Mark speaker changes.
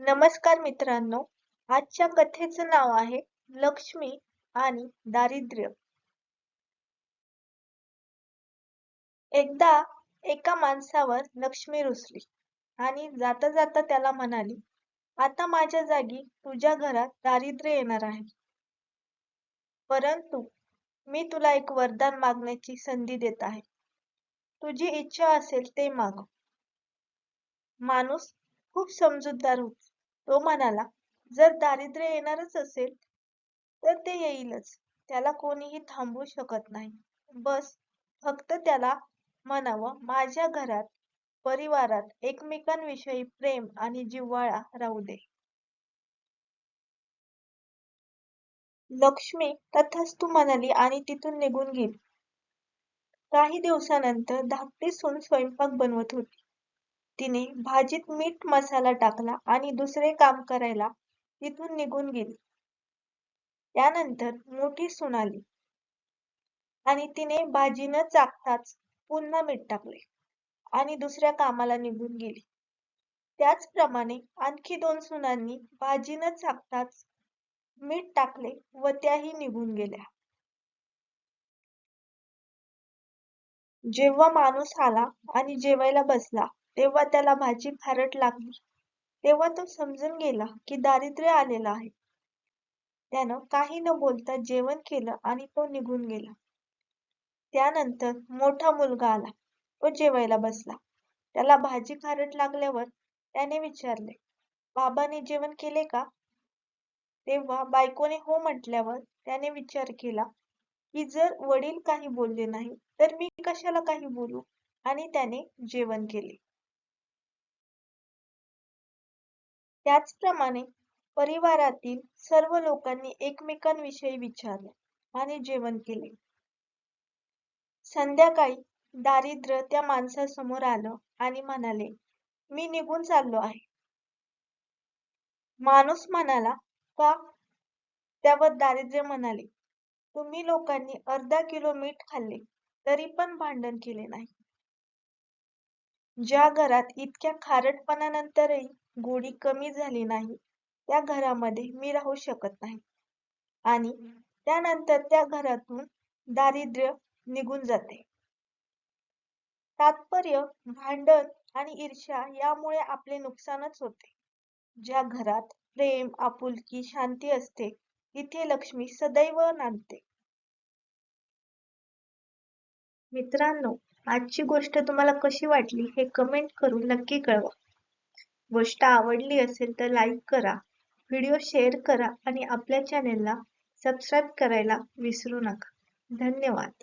Speaker 1: नमस्कार मित्रांनो आजच्या कथेचं नाव आहे लक्ष्मी आणि दारिद्र्य. एकदा एका माणसावर लक्ष्मी रुसली आणि जाता जाता त्याला म्हणाली आता माझ्या जागी तुझ्या घरात दारिद्र्य येणार आहे. परंतु मी तुला एक वरदान मागण्याची संधी देत आहे. तुझी इच्छा असेल ते माग माणूस खूप समजूतदार होता. तो म्हणाला जर दारिद्र्य येणारच असेल तर ते येईलच. त्याला कोणीही थांबवू शकत नाही. बस फक्त त्याला म्हणावं माझ्या घरात परिवारात एकमेकांविषयी प्रेम आणि जिव्हाळा राहू दे. लक्ष्मी तथास्तु म्हणाली आणि तिथून निघून गेली. काही दिवसानंतर धाकटी सून स्वयंपाक बनवत होती. तिने भाजीत मीठ मसाला टाकला आणि दुसरे काम करायला तिथून निघून गेली. त्यानंतर मोठी सून आली आणि तिने भाजी न चाकताच पुन्हा मीठ टाकले आणि दुसऱ्या कामाला निघून गेली. त्याचप्रमाणे आणखी दोन सुनांनी भाजी न चाकताच मीठ टाकले व त्याही निघून गेल्या. जेव्हा माणूस आला आणि जेवायला बसला तेव्हा त्याला भाजी खारट लागली. तेव्हा तो समजून गेला की दारिद्र्य आलेलं आहे. त्यानं काही न बोलता जेवण केलं आणि तो निघून गेला. त्यानंतर मोठा मुलगा आला. तो जेवायला बसला. त्याला भाजी खारट लागल्यावर त्याने विचारले बाबाने जेवण केले का? तेव्हा बायकोने हो म्हटल्यावर त्याने विचार केला की जर वडील काही बोलले नाही तर मी कशाला काही बोलू? आणि त्याने जेवण केले. त्याचप्रमाणे परिवारातील सर्व लोकांनी एकमेकांविषयी विचारले आणि जेवण केले. संध्याकाळी दारिद्र्य त्या माणसासमोर आलं आणि म्हणाले मी निघून चाललो आहे. माणूस म्हणाला का? त्यावर दारिद्र्य म्हणाले तुम्ही लोकांनी अर्धा किलो मीठ खाल्ले तरी पण भांडण केले नाही. ज्या घरात इतक्या खारटपणानंतरही गोडी कमी झाली नाही त्या घरामध्ये मी राहू शकत नाही. आणि त्यानंतर त्या घरातून दारिद्र्य निघून जाते. तात्पर्य भांडण आणि ईर्ष्या यामुळे आपले नुकसानच होते. ज्या घरात प्रेम आपुलकी शांती असते तिथे लक्ष्मी सदैव नांदते. मित्रांनो आजची गोष्ट तुम्हाला कशी वाटली हे कमेंट करून नक्की कळवा. गोष्ट आवडली असेल तर लाईक करा. व्हिडिओ शेअर करा आणि आपल्या चॅनेलला सबस्क्राईब करायला विसरू नका. धन्यवाद.